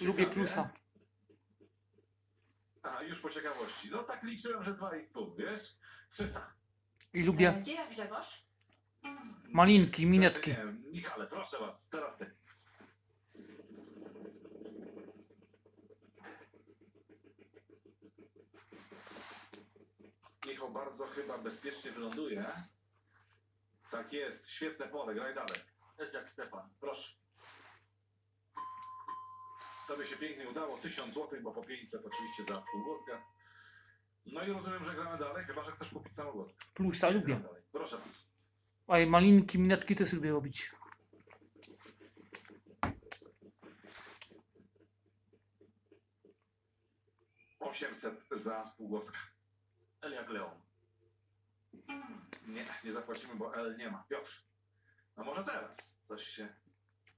Lubię plusa. A, już po ciekawości. No tak liczyłem, że 2,5, wiesz? 300. I lubię Gdzie jak Grzegorz? malinki, minetki. Nie, Michale, proszę was, teraz ty. Michał bardzo chyba bezpiecznie wyląduje. Tak jest, świetne pole, graj dalej. Jest jak Stefan, proszę. Tobie się pięknie udało, 1000 zł, bo po 500 oczywiście za półgłoska. No i rozumiem, że gramy dalej, chyba że chcesz kupić samogłoskę. Plusa lubię. Dalej. Proszę. A malinki, minetki też lubię robić. 800 za spółgłoskę. L jak Leon. Nie, nie zapłacimy, bo L nie ma. Piotr. A może teraz coś się